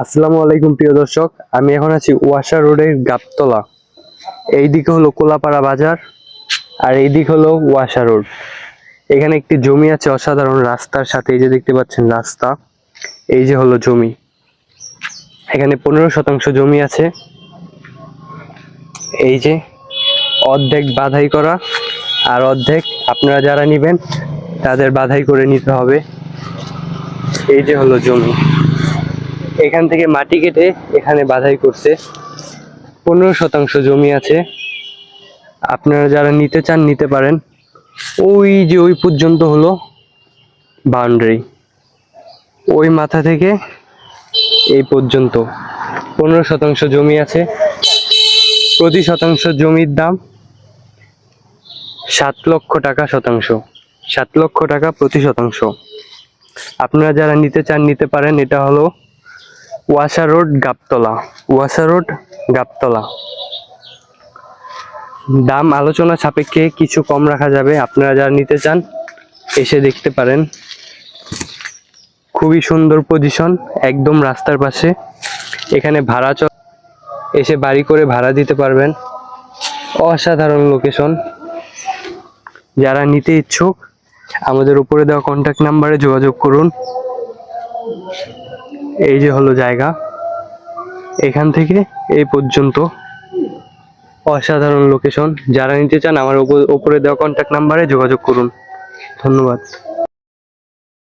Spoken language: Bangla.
আসসালামু আলাইকুম, প্রিয় দর্শক। আমি এখন আছি ওয়াসা রোডের গাবতলা। এই দিকে হলো কোলাপাড়া বাজার আর এই দিক হলো ওয়াসা রোড। এখানে একটি জমি আছে, অসাধারণ রাস্তার সাথে, এই যে দেখতে পাচ্ছেন রাস্তা, এই যে হলো জমি। এখানে পনেরো শতাংশ জমি আছে। এই যে অর্ধেক বাধাই করা আর অর্ধেক আপনারা যারা নেবেন, তাদের বাধাই করে নিতে হবে। এই যে হলো জমি। এখান থেকে মাটি কেটে এখানে বাধাই করছে। পনেরো শতাংশ জমি আছে। আপনারা যারা নিতে চান, নিতে পারেন। ওই যে ওই পর্যন্ত হলো বাউন্ডারি। ওই মাথা থেকে এই পর্যন্ত। পনেরো শতাংশ জমি আছে। প্রতি শতাংশ জমির দাম সাত লক্ষ টাকা শতাংশ। সাত লক্ষ টাকা প্রতি শতাংশ। আপনারা যারা নিতে চান, নিতে পারেন। এটা হলো ওয়াসা রোড, গাবতলা। ওয়াসা রোড, গাবতলা। দাম আলোচনা সাপেক্ষে কিছু কম রাখা যাবে। আপনারা যারা নিতে চান, এসে দেখতে পারেন। খুবই সুন্দর পজিশন একদম রাস্তার পাশে। এখানে ভাড়া চ এসে বাড়ি করে ভাড়া দিতে পারবেন। অসাধারণ লোকেশন যারা নিতে ইচ্ছুক, আমাদের উপরে দেওয়া কন্ট্যাক্ট নাম্বারে যোগাযোগ করুন। এই যে হলো জায়গা। এখান থেকে এই পর্যন্ত অসাধারণ লোকেশন যারা নিতে চান আমার উপর- উপরে দেওয়া কন্ট্যাক্ট নাম্বারে যোগাযোগ করুন। ধন্যবাদ।